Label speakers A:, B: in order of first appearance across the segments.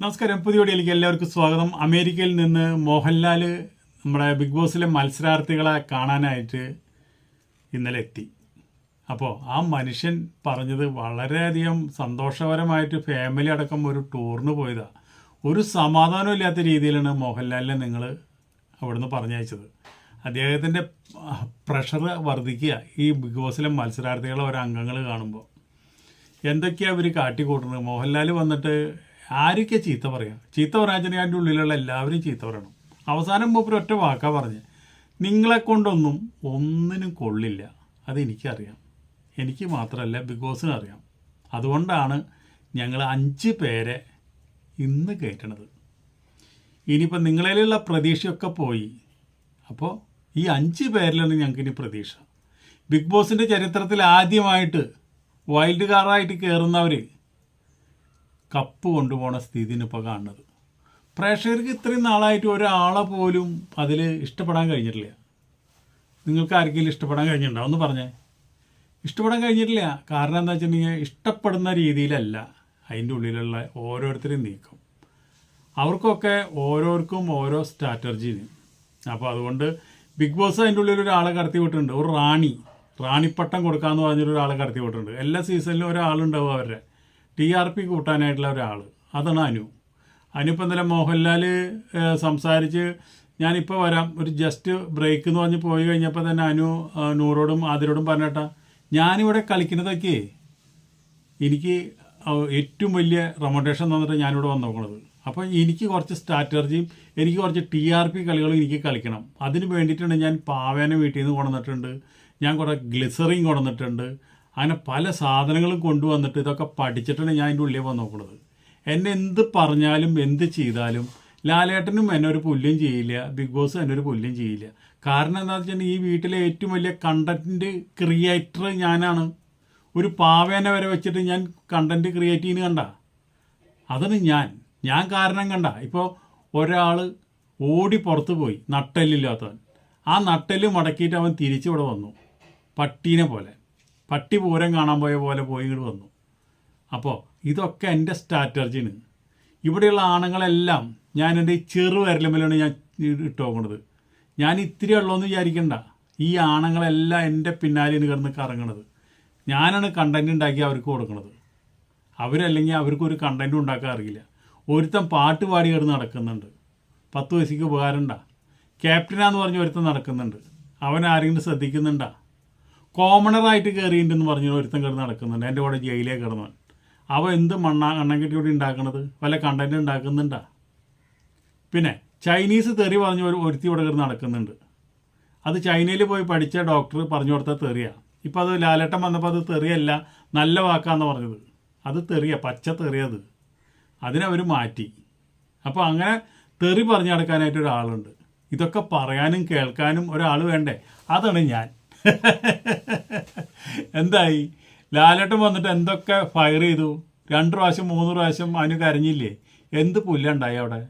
A: നമസ്കാരം. പുതിയ വീഡിയോയിലേക്ക് എല്ലാവർക്കും സ്വാഗതം. അമേരിക്കയിൽ നിന്ന് മോഹൻലാൽ നമ്മുടെ ബിഗ് ബോസിലെ മത്സരാർത്ഥികളെ കാണാനായിട്ട് ഇന്നലെ എത്തി. അപ്പോൾ ആ മനുഷ്യൻ പറഞ്ഞത് വളരെയധികം സന്തോഷകരമായിട്ട് ഫാമിലി അടക്കം ഒരു ടൂറിന് പോയതാണ് ഒരു സമാധാനം ഇല്ലാത്ത രീതിയിലാണ് മോഹൻലാലിനെ നിങ്ങൾ അവിടുന്ന് പറഞ്ഞയച്ചത്. അദ്ദേഹത്തിന്റെ പ്രഷർ വർദ്ധിക്കുക ഈ ബിഗ് ബോസിലെ മത്സരാർത്ഥികളെ ഒരു അംഗങ്ങൾ കാണുമ്പോൾ എന്തൊക്കെയാണ് അവർ കാട്ടിക്കൂട്ടുന്നത്? മോഹൻലാൽ വന്നിട്ട് ആരൊക്കെ ചീത്ത പറയാം? ചീത്ത പറയാൻ അതിന്റെ ഉള്ളിലുള്ള എല്ലാവരും ചീത്ത പറയണം. അവസാനം മൂപ്പർ ഒറ്റ വാക്കാ പറഞ്ഞ്. നിങ്ങളെ കൊണ്ടൊന്നും ഒന്നിനും കൊള്ളില്ല. അതെനിക്കറിയാം. എനിക്ക് മാത്രമല്ല ബിഗ് ബോസിന് അറിയാം. അതുകൊണ്ടാണ് ഞങ്ങൾ അഞ്ച് പേരെ ഇന്ന് കയറ്റണത്. ഇനിയിപ്പോൾ നിങ്ങളിലുള്ള പ്രതീക്ഷയൊക്കെ പോയി. അപ്പോൾ ഈ അഞ്ച് പേരിലാണ് ഞങ്ങൾക്ക് ഇനി പ്രതീക്ഷ. ബിഗ് ബോസിന്റെ ചരിത്രത്തിൽ ആദ്യമായിട്ട് വൈൽഡ് കാറായിട്ട് കയറുന്നവർ കപ്പ് കൊണ്ടുപോണ സ്ഥിതിന് ഇപ്പോൾ കാണുന്നത്. പ്രേക്ഷകർക്ക് ഇത്രയും നാളായിട്ട് ഒരാളെ പോലും അതിൽ ഇഷ്ടപ്പെടാൻ കഴിഞ്ഞിട്ടില്ല. നിങ്ങൾക്ക് ആർക്കെങ്കിലും ഇഷ്ടപ്പെടാൻ കഴിഞ്ഞിട്ടുണ്ടോ? ഒന്ന് പറഞ്ഞേ. ഇഷ്ടപ്പെടാൻ കഴിഞ്ഞിട്ടില്ല. കാരണം എന്താ വെച്ചിട്ടുണ്ടെങ്കിൽ ഇഷ്ടപ്പെടുന്ന രീതിയിലല്ല അതിന്റെ ഉള്ളിലുള്ള ഓരോരുത്തരെയും നീക്കം. അവർക്കൊക്കെ ഓരോർക്കും ഓരോ സ്ട്രാറ്റർജി അപ്പോൾ അതുകൊണ്ട് ബിഗ് ബോസ് അതിന്റെ ഉള്ളിൽ ഒരാളെ കടത്തി വിട്ടിട്ടുണ്ട്. ഒരു റാണി. റാണിപ്പട്ടം കൊടുക്കാമെന്ന് പറഞ്ഞൊരു ഒരാളെ കടത്തി വിട്ടിട്ടുണ്ട്. എല്ലാ സീസണിലും ഒരാളുണ്ടാവും അവരുടെ. ടി ആർ പി കൂട്ടാനായിട്ടുള്ള ഒരാൾ അതാണ് അനു. അനുപ്പം ഇന്നലെ മോഹൻലാൽ സംസാരിച്ച് ഞാനിപ്പോൾ വരാം. ഒരു ജസ്റ്റ് ബ്രേക്ക് എന്ന് പറഞ്ഞ് പോയി കഴിഞ്ഞപ്പോൾ തന്നെ അനു നൂറോടും ആതിരോടും പറഞ്ഞേട്ടാ ഞാനിവിടെ കളിക്കുന്നതൊക്കെ എനിക്ക് ഏറ്റവും വലിയ റെമൊണ്ടേഷൻ തന്നിട്ട് ഞാനിവിടെ വന്നോക്കണത്. അപ്പോൾ എനിക്ക് കുറച്ച് സ്ട്രാറ്റജിയും എനിക്ക് കുറച്ച് ടി ആർ പി കളികളും എനിക്ക് കളിക്കണം. അതിന് വേണ്ടിയിട്ടാണ് ഞാൻ പാവേനെ വീട്ടിൽ നിന്ന് കൊണ്ടുവന്നിട്ടുണ്ട്. ഞാൻ കുറേ ഗ്ലിസറിങ് കൊണ്ടുവന്നിട്ടുണ്ട്. അങ്ങനെ പല സാധനങ്ങളും കൊണ്ടുവന്നിട്ട് ഇതൊക്കെ പഠിച്ചിട്ടാണ് ഞാൻ അതിന്റെ ഉള്ളിൽ വന്ന് നോക്കുന്നത് എന്നെ എന്ത് പറഞ്ഞാലും എന്ത് ചെയ്താലും ലാലേട്ടനും എന്നെ ഒരു പുല്ലും ചെയ്യില്ല ബിഗ് ബോസ് എന്നെ ഒരു പുല്ലും ചെയ്യില്ല. കാരണം എന്താണെന്ന് വെച്ചിട്ടുണ്ടെങ്കിൽ ഈ വീട്ടിലെ ഏറ്റവും വലിയ കണ്ടന്റ് ക്രിയേറ്റർ ഞാനാണ്. ഒരു പാവേനെ വരെ വെച്ചിട്ട് ഞാൻ കണ്ടന്റ് ക്രിയേറ്റ് ചെയ്യുന്ന കണ്ട? അതാണ് ഞാൻ. ഞാൻ കാരണം കണ്ട. ഇപ്പോൾ ഒരാൾ ഓടി പുറത്ത് പോയി നട്ടെല്ലില്ലാത്തവൻ. ആ നട്ടെല്ല് മടക്കിയിട്ട് അവൻ തിരിച്ചിവിടെ വന്നു. പട്ടീനെ പോലെ. പട്ടി പൂരം കാണാൻ പോയ പോലെ പോയി ഇങ്ങോട്ട് വന്നു. അപ്പോൾ ഇതൊക്കെ എന്റെ സ്ട്രാറ്റജിന് ഇവിടെയുള്ള ആണുങ്ങളെല്ലാം ഞാൻ എന്റെ ഈ ചെറു വരലമ്മലാണ് ഞാൻ ഇട്ട് നോക്കണത് ഞാൻ ഇത്തിരി ഉള്ളതെന്ന് വിചാരിക്കണ്ട. ഈ ആണുങ്ങളെല്ലാം എന്റെ പിന്നാലെ കിടന്ന് കറങ്ങണത്. ഞാനാണ് കണ്ടന്റ് ഉണ്ടാക്കി അവർക്ക് കൊടുക്കണത്. അവരല്ലെങ്കിൽ അവർക്കൊരു കണ്ടന്റും ഉണ്ടാക്കാൻ അറിയില്ല. ഒരുത്തൻ പാട്ട് പാടി കിടന്ന് നടക്കുന്നുണ്ട്. പത്ത് വയസ്സിക്ക് ഉപകാരമുണ്ടാ ക്യാപ്റ്റനാന്ന് പറഞ്ഞ് ഒരുത്തൻ നടക്കുന്നുണ്ട്. അവൻ ആരെങ്കിലും ശ്രദ്ധിക്കുന്നുണ്ടാ? കോമണറായിട്ട് കയറിയിട്ടുണ്ടെന്ന് പറഞ്ഞു ഒരുത്തം കിടന്ന് നടക്കുന്നുണ്ട്. എന്റെ കൂടെ ജയിലേ കിടന്നവൻ അവ എന്ത് മണ്ണ കെട്ടി കൂടി ഉണ്ടാക്കണത്? വല്ല കണ്ടന്റ് ഉണ്ടാക്കുന്നുണ്ടാ? പിന്നെ ചൈനീസ് തെറി പറഞ്ഞ് ഒരു ഒരുത്തി ഇവിടെ കിടന്ന് നടക്കുന്നുണ്ട്. അത് ചൈനയിൽ പോയി പഠിച്ച ഡോക്ടർ പറഞ്ഞു കൊടുത്ത തെറിയാ. ഇപ്പം അത് ലാലട്ടം വന്നപ്പോൾ അത് തെറിയല്ല നല്ല വാക്കാന്ന് പറഞ്ഞത്. അത് തെറിയ പച്ച തെറിയത് അതിനവർ മാറ്റി. അപ്പോൾ അങ്ങനെ തെറി പറഞ്ഞു നടക്കാനായിട്ട് ഒരാളുണ്ട്. ഇതൊക്കെ പറയാനും കേൾക്കാനും ഒരാൾ വേണ്ടേ? അതാണ് ഞാൻ. എന്തായി? ലാലേട്ടൻ വന്നിട്ട് എന്തൊക്കെ ഫയർ ചെയ്തു? രണ്ട് പ്രാവശ്യം മൂന്ന് പ്രാവശ്യം അവന് കരഞ്ഞില്ലേ? എന്ത് പുല്ലുണ്ടായി അവിടെ?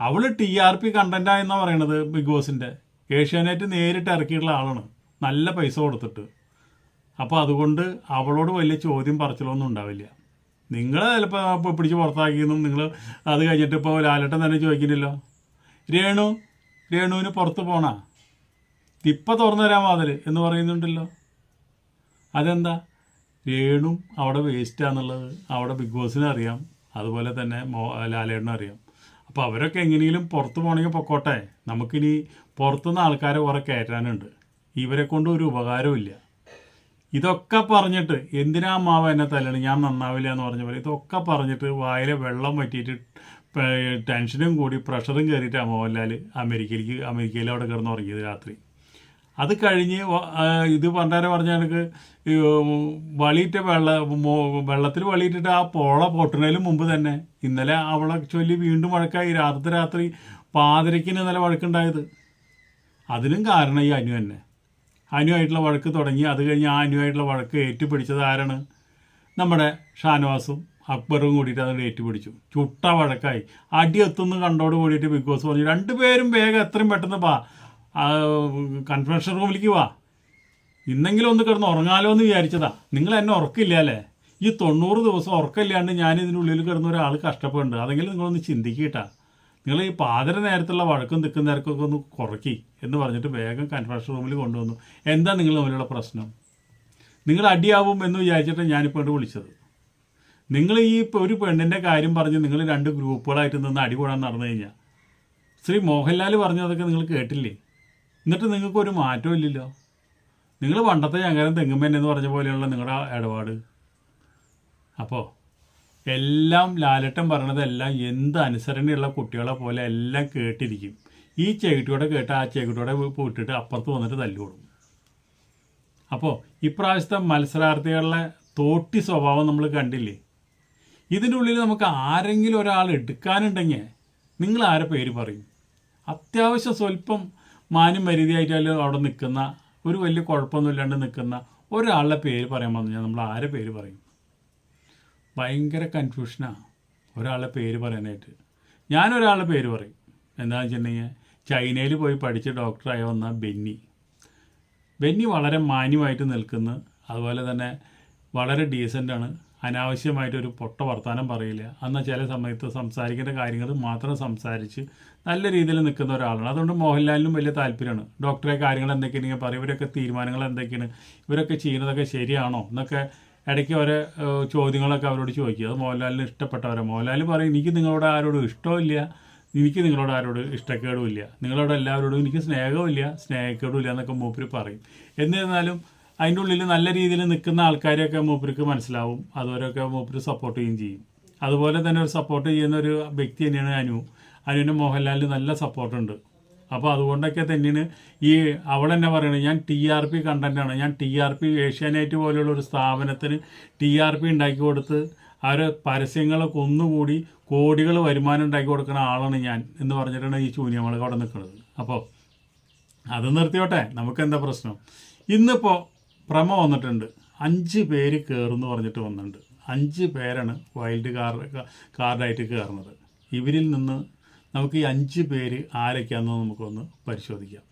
A: അവൾ ടി ആർ പി കണ്ടന്റാ എന്നാണ് പറയണത് ബിഗ് ബോസിന്റെ ഏഷ്യാനെറ്റ് നേരിട്ട് ഇറക്കിയിട്ടുള്ള ആളാണ്. നല്ല പൈസ കൊടുത്തിട്ട്. അപ്പോൾ അതുകൊണ്ട് അവളോട് വലിയ ചോദ്യം പറച്ചിലൊന്നും ഉണ്ടാവില്ല. നിങ്ങൾ ചിലപ്പോൾ പിടിച്ച് പുറത്താക്കിയെന്നും നിങ്ങൾ അത് കഴിഞ്ഞിട്ട് ഇപ്പോൾ ലാലട്ടൻ തന്നെ ചോദിക്കുന്നില്ലോ. രേണു രേണുവിന് പുറത്ത് പോണാ? ഇപ്പം തുറന്നു തരാൻ വാതിൽ എന്ന് പറയുന്നുണ്ടല്ലോ. അതെന്താ? രേണും അവിടെ വേസ്റ്റാന്നുള്ളത് അവിടെ ബിഗ് ബോസിനെ അറിയാം. അതുപോലെ തന്നെ മോ ലാലേട്ടനും അറിയാം. അപ്പോൾ അവരൊക്കെ എങ്ങനെയെങ്കിലും പുറത്ത് പോകണമെങ്കിൽ പൊക്കോട്ടെ. നമുക്കിനി പുറത്തുനിന്ന് ആൾക്കാരെ കുറെ കയറ്റാനുണ്ട്. ഇവരെ കൊണ്ട് ഒരു ഉപകാരവും ഇതൊക്കെ പറഞ്ഞിട്ട് എന്തിനാ മാവ എന്നെ തല്ലണം? ഞാൻ നന്നാവില്ല എന്ന് പറഞ്ഞ പോലെ ഇതൊക്കെ പറഞ്ഞിട്ട് വായിലെ വെള്ളം പറ്റിയിട്ട് ടെൻഷനും കൂടി പ്രഷറും കയറിയിട്ട് മോഹൻലാൽ അമേരിക്കയിലേക്ക് അമേരിക്കയിൽ അവിടെ കിടന്ന് ഉറങ്ങിയത് രാത്രി. അത് കഴിഞ്ഞ് ഇത് പണ്ടാരെ പറഞ്ഞ എനിക്ക് വളിയിട്ട വെള്ള വെള്ളത്തിൽ വളിയിട്ടിട്ട് ആ പോള പൊട്ടുന്നതിന് മുമ്പ് തന്നെ. ഇന്നലെ അവളെ ചൊല്ലി വീണ്ടും വഴക്കായി. രാത്രി രാത്രി പാതിരക്കിന് ഇന്നലെ വഴക്കുണ്ടായത്. അതിനും കാരണം ഈ അനു തന്നെ. അനുവായിട്ടുള്ള വഴക്ക് തുടങ്ങി. അത് കഴിഞ്ഞ് ആ അനുവായിട്ടുള്ള വഴക്ക് ഏറ്റുപിടിച്ചത് ആരാണ്? നമ്മുടെ ഷാനവാസും അക്ബറും കൂടിയിട്ട് അത് ഏറ്റുപിടിച്ചു. ചുട്ട വഴക്കായി. അടി എത്തുന്നു കണ്ടോട് കൂടിയിട്ട് ബിഗ് ബോസ് പറഞ്ഞു രണ്ടുപേരും വേഗം എത്രയും പെട്ടെന്ന് പാ. കൺഫെൻഷൻ റൂമിലേക്ക് വാ. ഇന്നെങ്കിലും ഒന്ന് കിടന്ന് ഉറങ്ങാലോ എന്ന് വിചാരിച്ചതാ. നിങ്ങൾ എന്നെ ഉറക്കില്ല അല്ലേ? ഈ തൊണ്ണൂറ് ദിവസം ഉറക്കമില്ലാണ്ട് ഞാൻ ഇതിനുള്ളിൽ കിടന്ന ഒരാൾ കഷ്ടപ്പെടുന്നുണ്ട്. അതെങ്കിലും നിങ്ങളൊന്ന് ചിന്തിക്കട്ടാ. നിങ്ങൾ ഈ പാതിര നേരത്തുള്ള വഴക്കും നിൽക്കുന്ന നേരക്കൊക്കെ ഒന്ന് കുറയ്ക്കി എന്ന് പറഞ്ഞിട്ട് വേഗം കൺഫറൻസ് റൂമിൽ കൊണ്ടുവന്നു. എന്താ നിങ്ങൾ തമ്മിലുള്ള പ്രശ്നം? നിങ്ങൾ അടിയാവും എന്ന് വിചാരിച്ചിട്ട് ഞാനിപ്പോൾ ഇവിടെ വിളിച്ചത്. നിങ്ങൾ ഈ ഒരു പെണ്ണിന്റെ കാര്യം പറഞ്ഞ് നിങ്ങൾ രണ്ട് ഗ്രൂപ്പുകളായിട്ട് നിന്ന് അടികൂടാൻ നടന്നു കഴിഞ്ഞാൽ ശ്രീ മോഹൻലാൽ പറഞ്ഞതൊക്കെ നിങ്ങൾ കേട്ടില്ലേ? എന്നിട്ട് നിങ്ങൾക്ക് ഒരു മാറ്റവും ഇല്ലല്ലോ. നിങ്ങൾ പണ്ടത്തെ ഞങ്ങരം തെങ്ങുമ്പൻ എന്ന് പറഞ്ഞ പോലെയുള്ള നിങ്ങളുടെ ഇടപാട്. അപ്പോൾ എല്ലാം ലാലട്ടം പറയണതെല്ലാം എന്ത് അനുസരണയുള്ള കുട്ടികളെ പോലെ എല്ലാം കേട്ടിരിക്കും. ഈ ചേട്ടിയോടെ കേട്ട് ആ ചേട്ടിയോടെ പോയിട്ടിട്ട് അപ്പുറത്ത് വന്നിട്ട് തല്ലുകൊടുക്കും അപ്പോൾ ഇപ്രാവശ്യത്തെ മത്സരാർത്ഥികളുടെ തോട്ടി സ്വഭാവം നമ്മൾ കണ്ടില്ലേ? ഇതിന്റെ ഉള്ളിൽ നമുക്ക് ആരെങ്കിലും ഒരാൾ എടുക്കാനുണ്ടെങ്കിൽ നിങ്ങൾ ആരെ പേര് പറയും? അത്യാവശ്യം സ്വല്പം മാന്യം മര്യാദയായിട്ടാലും അവിടെ നിൽക്കുന്ന ഒരു വലിയ കുഴപ്പമൊന്നുമില്ലാണ്ട് നിൽക്കുന്ന ഒരാളുടെ പേര് പറയാൻ പറഞ്ഞാൽ നമ്മൾ ആരെ പേര് പറയും? ഭയങ്കര കൺഫ്യൂഷനാണ് ഒരാളുടെ പേര് പറയാനായിട്ട്. ഞാനൊരാളുടെ പേര് പറയും. എന്താണെന്ന് വെച്ചിട്ടുണ്ടെങ്കിൽ ചൈനയിൽ പോയി പഠിച്ച ഡോക്ടറായ വന്ന ബെന്നി. ബെന്നി വളരെ മാന്യമായിട്ട് നിൽക്കുന്നു. അതുപോലെ തന്നെ വളരെ ഡീസന്റാണ് അനാവശ്യമായിട്ടൊരു പൊട്ട വർത്തമാനം പറയില്ല. എന്നാൽ ചില സമയത്ത് സംസാരിക്കേണ്ട കാര്യങ്ങൾ മാത്രം സംസാരിച്ച് നല്ല രീതിയിൽ നിൽക്കുന്ന ഒരാളാണ്. അതുകൊണ്ട് മോഹൻലാലിനും വലിയ താല്പര്യമാണ്. ഡോക്ടറെ കാര്യങ്ങൾ എന്തൊക്കെയാണെങ്കിൽ പറയും ഇവരൊക്കെ തീരുമാനങ്ങൾ എന്തൊക്കെയാണ്? ഇവരൊക്കെ ചെയ്യുന്നതൊക്കെ ശരിയാണോ? എന്നൊക്കെ ഇടയ്ക്ക് ഓരോ ചോദ്യങ്ങളൊക്കെ അവരോട് ചോദിക്കുക. അത് മോഹൻലാലിന് ഇഷ്ടപ്പെട്ടവരാണ് മോഹൻലാൽ പറയും എനിക്ക് നിങ്ങളോട് ആരോടും ഇഷ്ടമില്ല എനിക്ക് നിങ്ങളോട് ആരോട് ഇഷ്ടക്കേടും ഇല്ല. നിങ്ങളോട് എല്ലാവരോടും എനിക്ക് സ്നേഹവും ഇല്ല. സ്നേഹക്കേടും ഇല്ല എന്നൊക്കെ മൂപ്പര് പറയും. എന്നിരുന്നാലും അതിന്റെ ഉള്ളിൽ നല്ല രീതിയിൽ നിൽക്കുന്ന ആൾക്കാരെയൊക്കെ മൂപ്പർക്ക് മനസ്സിലാവും. അതുവരെയൊക്കെ മൂപ്പര് സപ്പോർട്ട് ചെയ്യുകയും ചെയ്യും. അതുപോലെ തന്നെ ഒരു സപ്പോർട്ട് ചെയ്യുന്ന ഒരു വ്യക്തി തന്നെയാണ് അനു. അനുവിന് മോഹൻലാലിന് നല്ല സപ്പോർട്ടുണ്ട് അപ്പോൾ അതുകൊണ്ടൊക്കെ തന്നെയാണ് ഈ അവൾ തന്നെ പറയുന്നത് ഞാൻ ടി ആർ പി കണ്ടന്റാണ് ഞാൻ ടി ആർ പി ഏഷ്യാനെറ്റ് പോലെയുള്ള ഒരു സ്ഥാപനത്തിന് ടി ആർ പി ഉണ്ടാക്കി കൊടുത്ത് അവർ പരസ്യങ്ങളൊക്കെ ഒന്നുകൂടി കോടികൾ വരുമാനം ഉണ്ടാക്കി കൊടുക്കുന്ന ആളാണ് ഞാൻ എന്ന് പറഞ്ഞിട്ടാണ് ഈ ചൂനിയമളൊക്കെ അവിടെ നിൽക്കുന്നത്. അപ്പോൾ അത് നിർത്തിയോട്ടെ. നമുക്ക് എന്താ പ്രശ്നം? ഇന്നിപ്പോൾ പ്രമ വന്നിട്ടുണ്ട്. അഞ്ച് പേര് കയറുമെന്ന് പറഞ്ഞിട്ട് വന്നിട്ടുണ്ട്. അഞ്ച് പേരാണ് വൈൽഡ് കാർഡ് കാർഡായിട്ട് കയറുന്നത് ഇവരിൽ നിന്ന് നമുക്ക് ഈ അഞ്ച് പേര് ആരൊക്കെയാണെന്ന് നമുക്കൊന്ന് പരിശോധിക്കാം.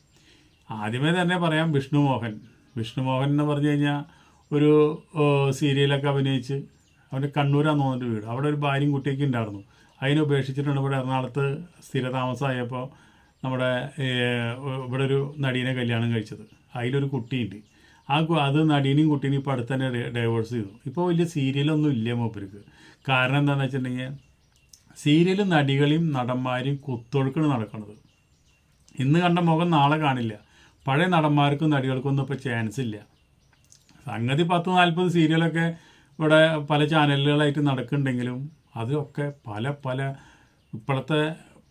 A: ആദ്യമേ തന്നെ പറയാം വിഷ്ണുമോഹൻ. വിഷ്ണുമോഹൻ എന്ന് പറഞ്ഞു കഴിഞ്ഞാൽ ഒരു സീരിയലൊക്കെ അഭിനയിച്ച് അവന്റെ കണ്ണൂരാന്ന് തോന്നിട്ട് വീട്. അവിടെ ഒരു ഭാര്യയും കുട്ടിയൊക്കെ ഉണ്ടായിരുന്നു. അതിനെ ഉപേക്ഷിച്ചിട്ടുണ്ട് ഇവിടെ എറണാകുളത്ത് സ്ഥിരതാമസമായപ്പോൾ നമ്മുടെ ഇവിടെ ഒരു നടീനെ കല്യാണം കഴിച്ചത്. അതിലൊരു കുട്ടിയുണ്ട്. ആ അത് നടീനെയും കുട്ടീനെയും ഇപ്പോൾ അടുത്ത് തന്നെ ഡൈവേഴ്സ് ചെയ്തു. ഇപ്പോൾ വലിയ സീരിയലൊന്നും ഇല്ല മൂപ്പർക്ക് കാരണം എന്താണെന്ന് വെച്ചിട്ടുണ്ടെങ്കിൽ സീരിയൽ നടികളെയും നടന്മാരെയും കുത്തൊഴുക്കാണ് നടക്കുന്നത് ഇന്ന് കണ്ട മുഖം നാളെ കാണില്ല. പഴയ നടന്മാർക്കും നടികൾക്കൊന്നും ഇപ്പോൾ ചാൻസ് ഇല്ല. സംഗതി പത്ത് നാൽപ്പത് സീരിയലൊക്കെ ഇവിടെ പല ചാനലുകളായിട്ട് നടക്കുന്നുണ്ടെങ്കിലും അതൊക്കെ പല പല ഇപ്പോഴത്തെ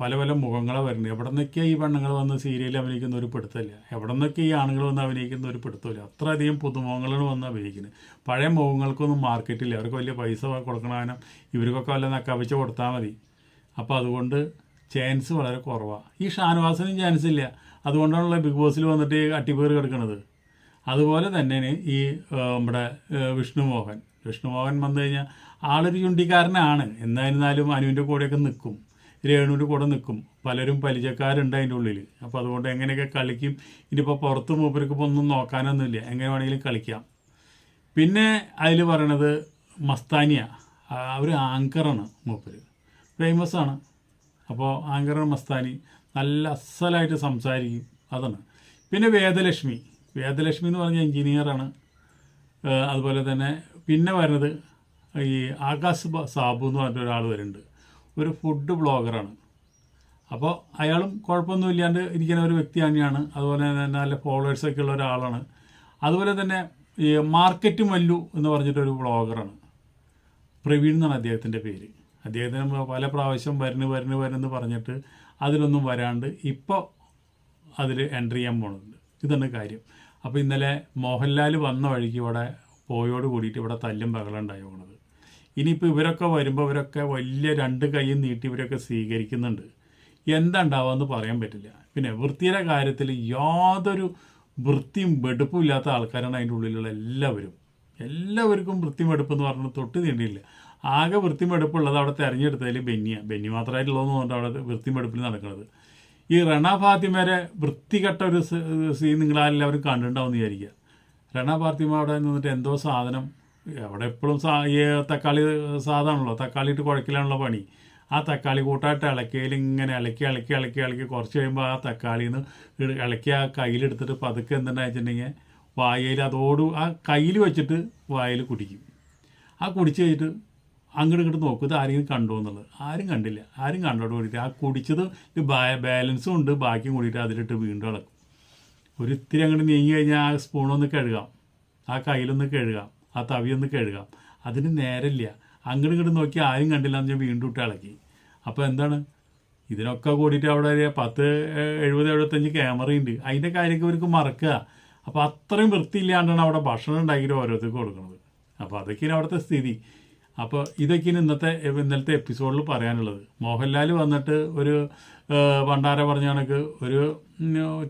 A: പല പല മുഖങ്ങളെ വരുന്നത്. എവിടെ നിന്നൊക്കെയാണ് ഈ പെണ്ണുങ്ങൾ വന്ന് സീരിയലിൽ അഭിനയിക്കുന്ന ഒരു പിടുത്തമില്ല. എവിടെ നിന്നൊക്കെ ഈ ആണുങ്ങൾ വന്ന് അഭിനയിക്കുന്ന ഒരു പിടുത്തമില്ല. അത്രയധികം പുതുമുഖങ്ങളാണ് വന്ന് അഭിനയിക്കുന്നത്. പഴയ മുഖങ്ങൾക്കൊന്നും മാർക്കറ്റില്ല അവർക്ക് വലിയ പൈസ കൊടുക്കണവനും ഇവർക്കൊക്കെ വല്ല നക്കവച്ച് കൊടുത്താൽ മതി. അപ്പോൾ അതുകൊണ്ട് ചാൻസ് വളരെ കുറവാണ് ഈ ഷാനവാസിനും ചാൻസ് ഇല്ല. അതുകൊണ്ടാണല്ലോ ബിഗ് ബോസിൽ വന്നിട്ട് അട്ടിപ്പേർ കിടക്കുന്നത് അതുപോലെ തന്നെ ഈ നമ്മുടെ വിഷ്ണുമോഹൻ. വിഷ്ണുമോഹൻ വന്നു കഴിഞ്ഞാൽ ആളൊരു ചുണ്ടിക്കാരനാണ്. എന്നായിരുന്നാലും അനുവിന്റെ കൂടെയൊക്കെ നിൽക്കും രേണുവിന്റെ കൂടെ നിൽക്കും. പലരും പരിചയക്കാരുണ്ട് അതിന്റെ ഉള്ളിൽ അപ്പോൾ അതുകൊണ്ട് എങ്ങനെയൊക്കെ കളിക്കും? ഇനിയിപ്പോൾ പുറത്ത് മൂപ്പർക്ക് ഇപ്പോൾ ഒന്നും നോക്കാനൊന്നുമില്ല. എങ്ങനെ വേണമെങ്കിലും കളിക്കാം. പിന്നെ അതിൽ പറയണത് മസ്താനിയ. അവർ ആങ്കറാണ് മൂപ്പർ ഫേമസ് ആണ്. അപ്പോൾ ആങ്കറാണ് മസ്താനി. നല്ല അസലായിട്ട് സംസാരിക്കും. അതാണ്. പിന്നെ വേദലക്ഷ്മി. വേദലക്ഷ്മി എന്ന് പറഞ്ഞ എഞ്ചിനീയറാണ് ഏഹ് അതുപോലെ തന്നെ പിന്നെ വരുന്നത് ഈ ആകാശ് സാബു എന്ന് പറഞ്ഞ ഒരാൾ വരുന്നുണ്ട്. ഒരു ഫുഡ് ബ്ലോഗറാണ് അപ്പോൾ അയാളും കുഴപ്പമൊന്നുമില്ലാണ്ട് ഇരിക്കുന്ന ഒരു വ്യക്തി തന്നെയാണ്. അതുപോലെ തന്നെ നല്ല ഫോളോവേഴ്സൊക്കെ ഉള്ള ഒരാളാണ്. അതുപോലെ തന്നെ ഈ മാർക്കറ്റ് മല്ലു എന്ന് പറഞ്ഞിട്ടൊരു ബ്ലോഗറാണ് പ്രവീൺ എന്നാണ് അദ്ദേഹത്തിന്റെ പേര്. അദ്ദേഹത്തിന് പല പ്രാവശ്യം വരണ് വരണ് വരുന്നു പറഞ്ഞിട്ട് അതിലൊന്നും വരാണ്ട് ഇപ്പോൾ അതിൽ എന്റർ ചെയ്യാൻ പോകുന്നുണ്ട് ഇതാണ് കാര്യം. അപ്പോൾ ഇന്നലെ മോഹൻലാൽ വന്ന വഴിക്ക് ഇവിടെ പോയോട് കൂടിയിട്ട് ഇവിടെ തല്ലും പകലുണ്ടായി പോണത്. ഇനിയിപ്പോൾ ഇവരൊക്കെ വരുമ്പോൾ ഇവരൊക്കെ വലിയ രണ്ട് കൈയും നീട്ടി ഇവരൊക്കെ സ്വീകരിക്കുന്നുണ്ട്. എന്താ പറയാൻ പറ്റില്ല. പിന്നെ വൃത്തിയുടെ കാര്യത്തിൽ യാതൊരു വൃത്തിയും വെടുപ്പും ഇല്ലാത്ത ആൾക്കാരാണ് അതിന്റെ ഉള്ളിലുള്ള എല്ലാവരും. എല്ലാവർക്കും വൃത്തിയും വെടുപ്പ് എന്ന് പറഞ്ഞാൽ തൊട്ട് തീണ്ടിയില്ല ആകെ വൃത്തിയും വെടുപ്പുള്ളത് അവിടെ തിരഞ്ഞെടുത്തതിൽ ബെന്നിയാണ് ബെന്നി മാത്രമായിട്ടുള്ളതെന്ന് പറഞ്ഞാൽ അവിടെ വൃത്തിയും വെടുപ്പിൽ നടക്കുന്നത്. ഈ റണ ഫാത്തിമരെ വൃത്തികെട്ട ഒരു സീൻ നിങ്ങളെല്ലാവരും കണ്ടിട്ടുണ്ടാവും എന്ന് വിചാരിക്കുക. റണ ഫാത്തിമ അവിടെ നിന്നിട്ട് എന്തോ സാധനം അവിടെ എപ്പോഴും സാ ഈ തക്കാളി സാധാണല്ലോ തക്കാളി ഇട്ട് കുഴക്കലാണല്ലോ പണി. ആ തക്കാളി കൂട്ടായിട്ട് ഇളക്കിയതിൽ ഇങ്ങനെ ഇളക്കി ഇളക്കി ഇളക്കി ഇളക്കി കുറച്ച് കഴിയുമ്പോൾ ആ തക്കാളിയിൽ നിന്ന് ഇളക്കി ആ കയ്യിലെടുത്തിട്ട് പതുക്കെ എന്തുണ്ടാ വെച്ചിട്ടുണ്ടെങ്കിൽ വായയിൽ അതോട് ആ കയ്യിൽ വെച്ചിട്ട് വായിൽ കുടിക്കും. ആ കുടിച്ച് കഴിഞ്ഞിട്ട് അങ്ങോട്ട് ഇങ്ങോട്ട് നോക്കും ഇത് ആരെങ്കിലും കണ്ടോ എന്നുള്ളത്. ആരും കണ്ടില്ല. ആരും കണ്ടോട് കൂടിയിട്ട് ആ കുടിച്ചത് ബാലൻസും ഉണ്ട്. ബാക്കിയും കൂടിയിട്ട് അതിലിട്ട് വീണ്ടും ഇളക്കും. ഒരിത്തിരി അങ്ങോട്ട് നീങ്ങി കഴിഞ്ഞാൽ ആ സ്പൂണൊന്ന് കഴുകാം. ആ കയ്യിലൊന്ന് കഴുകാം. ആ തവിയൊന്ന് കഴുകാം. അതിന് നേരമില്ല. അങ്ങോട്ട് ഇങ്ങോട്ട് നോക്കി ആരും കണ്ടില്ല എന്ന് ഞാൻ വീണ്ടും ഇട്ട് ഇളക്കി അപ്പോൾ എന്താണ്? ഇതിനൊക്കെ കൂടിയിട്ട് അവിടെ ഒരു പത്ത് എഴുപത് എഴുപത്തഞ്ച് ക്യാമറയുണ്ട് അതിന്റെ കാര്യമൊക്കെ ഇവർക്ക് മറക്കുക. അപ്പോൾ അത്രയും വൃത്തിയില്ലാണ്ടാണ് അവിടെ ഭക്ഷണം ഉണ്ടാക്കിയിട്ട് ഓരോരുത്തർക്ക് കൊടുക്കുന്നത്. അപ്പോൾ അതൊക്കെയാണ് അവിടുത്തെ സ്ഥിതി. അപ്പോൾ ഇതൊക്കെയാണ് ഇന്നത്തെ ഇന്നലത്തെ എപ്പിസോഡിൽ പറയാനുള്ളത്. മോഹൻലാൽ വന്നിട്ട് ഒരു ഭണ്ഡാര പറഞ്ഞ കണക്ക് ഒരു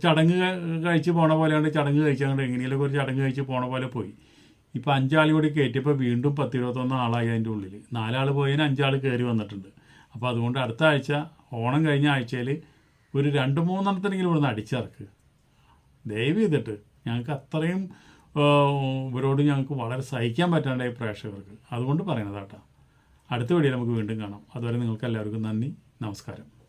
A: ചടങ്ങ് കഴിച്ച് പോണ പോലെയാണ് ചടങ്ങ് കഴിച്ചാൽ എങ്ങനെയൊക്കെ ഒരു ചടങ്ങ് കഴിച്ച് പോണ പോലെ പോയി. ഇപ്പോൾ അഞ്ചാൾ കൂടി കയറ്റിയപ്പോൾ വീണ്ടും പത്ത് ഇരുപത്തൊന്ന് ആളായി അതിന്റെ ഉള്ളിൽ നാലാൾ പോയതിന് അഞ്ചാൾ കയറി വന്നിട്ടുണ്ട്. അപ്പോൾ അതുകൊണ്ട് അടുത്ത ആഴ്ച ഓണം കഴിഞ്ഞ ആഴ്ചയിൽ ഒരു രണ്ട് മൂന്നെണ്ണത്തിനെങ്കിലും ഇവിടുന്ന് അടിച്ചിറക്ക്. ദയവ് ചെയ്തിട്ട് ഞങ്ങൾക്ക് അത്രയും ഇവരോട് ഞങ്ങൾക്ക് വളരെ സഹിക്കാൻ ഈ പ്രേക്ഷകർക്ക്. അതുകൊണ്ട് പറയണതാട്ടാ അടുത്ത വീഡിയോ നമുക്ക് വീണ്ടും കാണാം. അതുവരെ നിങ്ങൾക്ക് എല്ലാവർക്കും നന്ദി നമസ്കാരം.